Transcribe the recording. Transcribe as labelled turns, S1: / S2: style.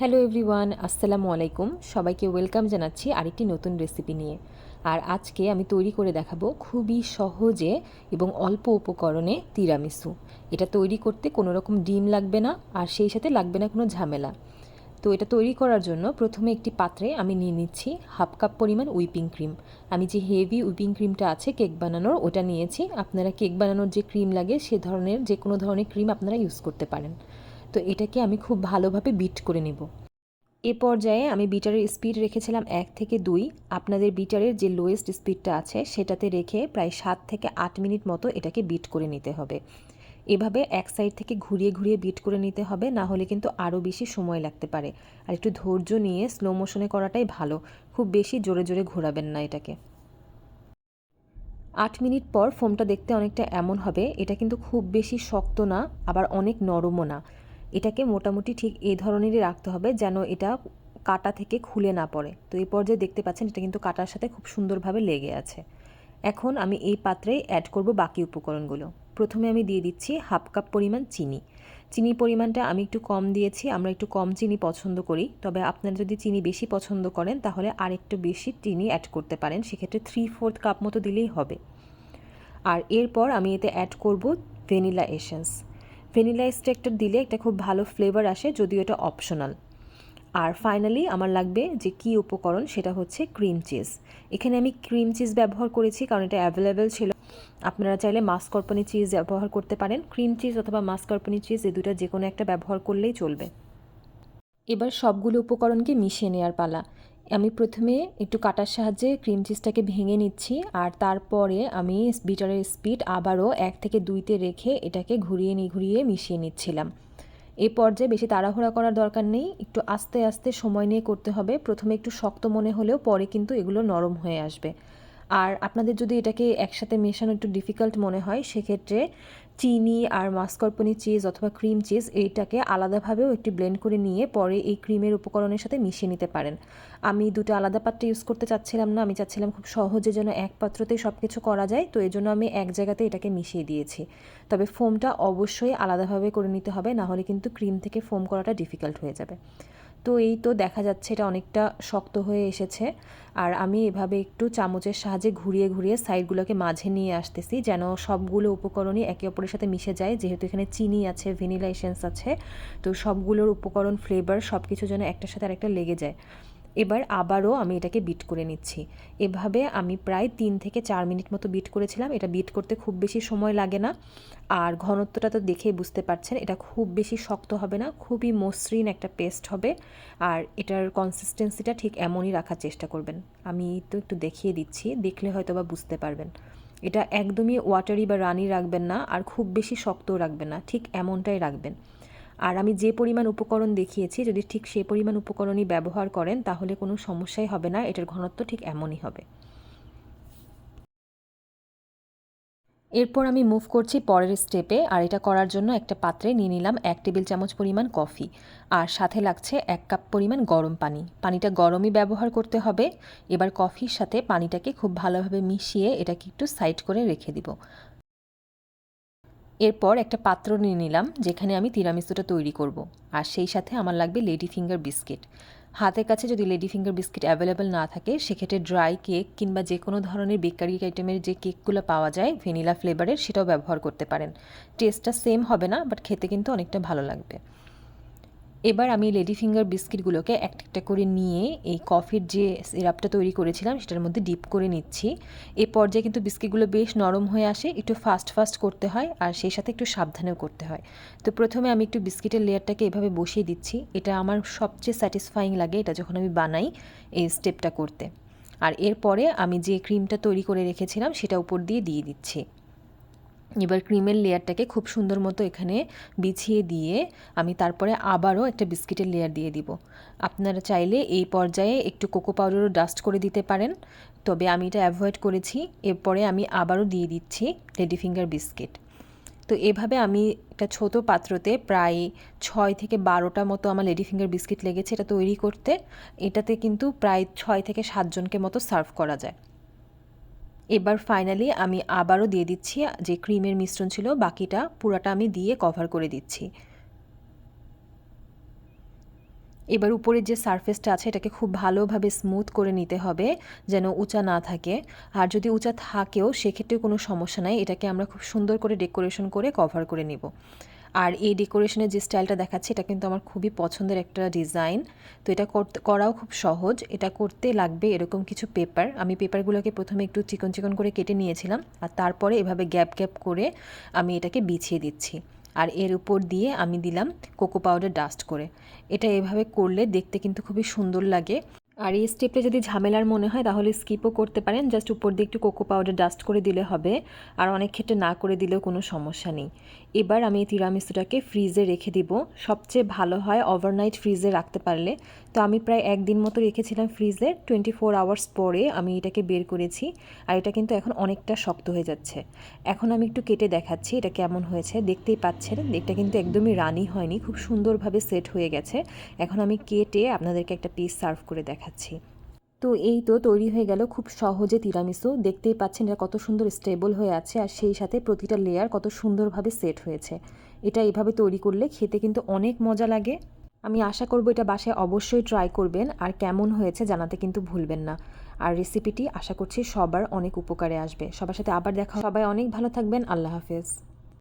S1: Hello everyone আসসালামু আলাইকুম। সবাইকে ওয়েলকাম জানাচ্ছি আরেকটি নতুন রেসিপি নিয়ে। আর আজকে আমি তৈরি করে দেখাবো খুবই সহজে এবং অল্প উপকরণে তিরামিসু। এটা তৈরি করতে কোনো রকম ডিম লাগবে না, আর সেই সাথে লাগবে না কোনো ঝামেলা। তো এটা তৈরি করার জন্য প্রথমে একটি পাত্রে আমি নিয়ে নিচ্ছি হাফ কাপ পরিমাণ উইপিং ক্রিম আমি যে হেভি উইপিং ক্রিমটা আছে কেক বানানোর, ওটা নিয়েছি। আপনারা কেক বানানোর যে ক্রিম লাগে, সে ধরনের, যে কোনো ধরনের ক্রিম আপনারা ইউজ করতে পারেন। তো এটাকে আমি খুব ভালোভাবে বিট করে নেব। এ পর্যায়ে আমি বিটারের স্পিড রেখেছিলাম এক থেকে দুই। আপনাদের বিটারের যে লোয়েস্ট স্পিডটা আছে, সেটাতে রেখে প্রায় সাত থেকে আট মিনিট মতো এটাকে বিট করে নিতে হবে। এভাবে এক সাইড থেকে ঘুরিয়ে ঘুরিয়ে বিট করে নিতে হবে, না হলে কিন্তু আরও বেশি সময় লাগতে পারে। আর একটু ধৈর্য নিয়ে স্লো মোশনে করাটাই ভালো। খুব বেশি জোরে জোরে ঘোরাবেন না এটাকে। আট মিনিট পর ফোমটা দেখতে অনেকটা এমন হবে। এটা কিন্তু খুব বেশি শক্ত না, আবার অনেক নরমও না। এটাকে মোটামুটি ঠিক এই ধরনেরই রাখতে হবে যেন এটা কাটা থেকে খুলে না পড়ে। তো এই পর্যায়ে দেখতে পাচ্ছেন এটা কিন্তু কাটার সাথে খুব সুন্দরভাবে লেগে আছে। এখন আমি এই পাত্রে অ্যাড করব বাকি উপকরণগুলো। প্রথমে আমি দিয়ে দিচ্ছি হাফ কাপ পরিমাণ চিনি। চিনির পরিমাণটা আমি একটু কম দিয়েছি, আমরা একটু কম চিনি পছন্দ করি। তবে আপনারা যদি চিনি বেশি পছন্দ করেন, তাহলে আর একটু বেশি চিনি অ্যাড করতে পারেন। সেক্ষেত্রে থ্রি ফোর্থ কাপ মতো দিলেই হবে। আর এরপর আমি এতে অ্যাড করব ভ্যানিলা এসেন্স ভ্যানিলা এক্সট্রাক্টর দিলে একটা খুব ভালো ফ্লেভার আসে, যদিও এটা অপশনাল আর ফাইনালি আমার লাগবে যে কি উপকরণ, সেটা হচ্ছে ক্রিম চিজ এখানে আমি ক্রিম চিজ ব্যবহার করেছি, কারণ এটা অ্যাভেলেবেল ছিল। আপনারা চাইলে মাস্করপনি চিজ ব্যবহার করতে পারেন। ক্রিম চিজ অথবা মাস্করপনি চিজ এই দুটো যে কোনো একটা ব্যবহার করলেই চলবে। এবার সবগুলো উপকরণকে মিশিয়ে নেওয়ার পালা। আমি প্রথমে একটু কাটার সাহায্যে ক্রিম চিজটাকে ভেঙে নিচ্ছি, আর তারপরে আমি বিটারের স্পিড আবারও এক থেকে দুইতে রেখে এটাকে ঘুরিয়ে নি, ঘুরিয়ে মিশিয়ে নিচ্ছিলাম। এই পর্যায়ে বেশি তাড়াহুড়া করার দরকার নেই, একটু আস্তে আস্তে সময় নিয়ে করতে হবে। প্রথমে একটু শক্ত মনে হলেও পরে কিন্তু এগুলো নরম হয়ে আসবে। আর আপনাদের যদি এটাকে একসাথে মেশানো একটু ডিফিকাল্ট মনে হয়, সেক্ষেত্রে চিনি আর মাস্করপনি চিজ অথবা ক্রিম চিজ এইটাকে আলাদাভাবেও একটি ব্লেন্ড করে নিয়ে পরে এই ক্রিমের উপকরণের সাথে মিশিয়ে নিতে পারেন। আমি দুটো আলাদা পাত্রে ইউজ করতে চাচ্ছিলাম না, আমি চাচ্ছিলাম খুব সহজে যেন এক পাত্রতেই সব কিছু করা যায়, তো এই জন্য আমি এক জায়গাতে এটাকে মিশিয়ে দিয়েছি। তবে ফোমটা অবশ্যই আলাদাভাবে করে নিতে হবে না হলে কিন্তু ক্রিম থেকে ফোম করাটা ডিফিকাল্ট হয়ে যাবে। তো এই তো দেখা যাচ্ছে এটা অনেকটা শক্ত হয়ে এসেছে। আর আমি এভাবে একটু চামচের সাহায্যে ঘুরিয়ে ঘুরিয়ে সাইডগুলোকে মাঝে নিয়ে আসতেছি যেন সবগুলো উপকরণই একে অপরের সাথে মিশে যায়। যেহেতু এখানে চিনি আছে, ভ্যানিলা এসেন্স আছে, তো সবগুলোর উপকরণ ফ্লেভার সব কিছু যেন একটার সাথে আরেকটা লেগে যায়। এবার আবারও আমি এটাকে বিট করে নিচ্ছি। এভাবে আমি প্রায় তিন থেকে চার মিনিট মতো বিট করেছিলাম। এটা বিট করতে খুব বেশি সময় লাগে না। আর ঘনত্বটা তো দেখেই বুঝতে পারছেন, এটা খুব বেশি শক্ত হবে না, খুবই মসৃণ একটা পেস্ট হবে। আর এটার কনসিস্টেন্সিটা ঠিক এমনই রাখার চেষ্টা করবেন। আমি তো একটু দেখিয়ে দিচ্ছি, দেখলে হয়তো বা বুঝতে পারবেন। এটা একদমই ওয়াটারি বা রানি রাখবেন না, আর খুব বেশি শক্তও রাখবেন না, ঠিক এমনটাই রাখবেন। আর আমি যে পরিমাণ উপকরণ দেখিয়েছি, যদি ঠিক সেই পরিমাণ উপকরণই ব্যবহার করেন, তাহলে কোনো সমস্যাই হবে না, এটার ঘনত্ব ঠিক এমনই হবে। এরপর আমি মুভ করছি পরের স্টেপে আর এটা করার জন্য একটা পাত্রে নিয়ে নিলাম এক টেবিল চামচ পরিমাণ কফি, আর সাথে লাগছে এক কাপ পরিমাণ গরম পানি। পানিটা গরমই ব্যবহার করতে হবে, এবার কফির সাথে পানিটাকে খুব ভালোভাবে মিশিয়ে এটাকে একটু সাইড করে রেখে দিব। এরপর একটা পাত্র নিয়ে নিলাম, যেখানে আমি তিরামিসুটা তৈরি করব। আর সেই সাথে আমার লাগবে লেডি ফিঙ্গার বিস্কিট। হাতের কাছে যদি লেডি ফিঙ্গার বিস্কিট অ্যাভেলেবেল না থাকে, সেক্ষেত্রে ড্রাই কেক কিংবা যে কোনো ধরনের বেকারি আইটেমের যে কেকগুলো পাওয়া যায় ভেনিলা ফ্লেভারের, সেটাও ব্যবহার করতে পারেন। টেস্টটা সেম হবে না, বাট খেতে কিন্তু অনেকটা ভালো লাগবে। এবার আমি লেডি ফিঙ্গার বিস্কিটগুলোকে একটা একটা করে নিয়ে এই কফির যে সিরাপটা তৈরি করেছিলাম, সেটার মধ্যে ডিপ করে নিচ্ছি। এ পর্যায়ে কিন্তু বিস্কিটগুলো বেশ নরম হয়ে আসে, একটু ফাস্ট ফাস্ট করতে হয় আর সেই সাথে একটু সাবধানেও করতে হয়। তো প্রথমে আমি একটু বিস্কিটের লেয়ারটাকে এভাবে বসিয়ে দিচ্ছি, এটা আমার সবচেয়ে স্যাটিসফাইং লাগে এটা যখন আমি বানাই এই স্টেপটা করতে। আর এরপরে আমি যে ক্রিমটা তৈরি করে রেখেছিলাম, সেটা উপর দিয়ে দিয়ে দিচ্ছি। এবার ক্রিমের লেয়ারটাকে খুব সুন্দর মতো এখানে বিছিয়ে দিয়ে আমি তারপরে আবারও একটা বিস্কিটের লেয়ার দিয়ে দিব। আপনারা চাইলে এই পর্যায়ে একটু কোকো পাউডারও ডাস্ট করে দিতে পারেন। তবে আমি এটা অ্যাভয়েড করেছি। এরপরে আমি আবারও দিয়ে দিচ্ছি লেডি ফিঙ্গার বিস্কিট। তো এভাবে আমি একটা ছোট পাত্রতে প্রায় ছয় থেকে বারোটা মতো আমার লেডি ফিঙ্গার বিস্কিট লেগেছে এটা তৈরি করতে। এটাতে কিন্তু প্রায় ছয় থেকে সাতজনকে মতো সার্ভ করা যায়। এবার ফাইনালি আমি আবারও দিয়ে দিচ্ছি যে ক্রিমের মিশ্রণ ছিল, বাকিটা পুরাটা আমি দিয়ে কভার করে দিচ্ছি। এবার উপরের যে সারফেসটা আছে, এটাকে খুব ভালোভাবে স্মুথ করে নিতে হবে যেন উঁচা না থাকে। আর যদি উঁচা থাকেও সেক্ষেত্রে কোনো সমস্যা নাই, এটাকে আমরা খুব সুন্দর করে ডেকোরেশন করে কভার করে নিব। আর এই ডেকোরেশনের যে স্টাইলটা দেখাচ্ছে, এটা কিন্তু আমার খুবই পছন্দের একটা ডিজাইন। তো এটা করাও খুব সহজ। এটা করতে লাগবে এরকম কিছু পেপার। আমি পেপারগুলোকে প্রথমে একটু চিকন চিকন করে কেটে নিয়েছিলাম আর তারপরে এভাবে গ্যাপ গ্যাপ করে আমি এটাকে বিছিয়ে দিচ্ছি। আর এর উপর দিয়ে আমি দিলাম কোকো পাউডার ডাস্ট করে। এটা এভাবে করলে দেখতে কিন্তু খুবই সুন্দর লাগে। আর এই স্টেপে যদি ঝামেলার মনে হয়, তাহলে স্কিপও করতে পারেন। জাস্ট উপর দিয়ে একটু কোকো পাউডার ডাস্ট করে দিলে হবে। আর অনেক ক্ষেত্রে না করে দিলেও কোনো সমস্যা নেই। এবার আমি এই তিরামিসুটাকে ফ্রিজে রেখে দিব। সবচেয়ে ভালো হয় ওভারনাইট ফ্রিজে রাখতে পারলে। তো আমি প্রায় একদিন মতো রেখেছিলাম ফ্রিজে টোয়েন্টি ফোর আওয়ার্স পরে আমি এটাকে বের করেছি। আর এটা কিন্তু এখন অনেকটা শক্ত হয়ে যাচ্ছে। এখন আমি একটু কেটে দেখাচ্ছি এটা কেমন হয়েছে। দেখতেই পাচ্ছেন এটা কিন্তু একদমই রানি হয়নি। খুব সুন্দরভাবে সেট হয়ে গেছে। এখন আমি কেটে আপনাদেরকে একটা পিস সার্ভ করে দেখাচ্ছি। তো এই তো তৈরি হয়ে গেল খুব সহজে তিরামিসু। দেখতেই পাচ্ছেন এটা কত সুন্দর স্টেবল হয়ে আছে আর সেই সাথে প্রতিটা লেয়ার কত সুন্দরভাবে সেট হয়েছে। এটা এভাবে তৈরি করলে খেতে কিন্তু অনেক মজা লাগে। আমি আশা করব এটা বাসায় অবশ্যই ট্রাই করবেন আর কেমন হয়েছে জানাতে কিন্তু ভুলবেন না। আর রেসিপিটি আশা করছি সবার অনেক উপকারে আসবে। সবার সাথে আবার দেখা সবাই অনেক ভালো থাকবেন। আল্লাহ হাফেজ।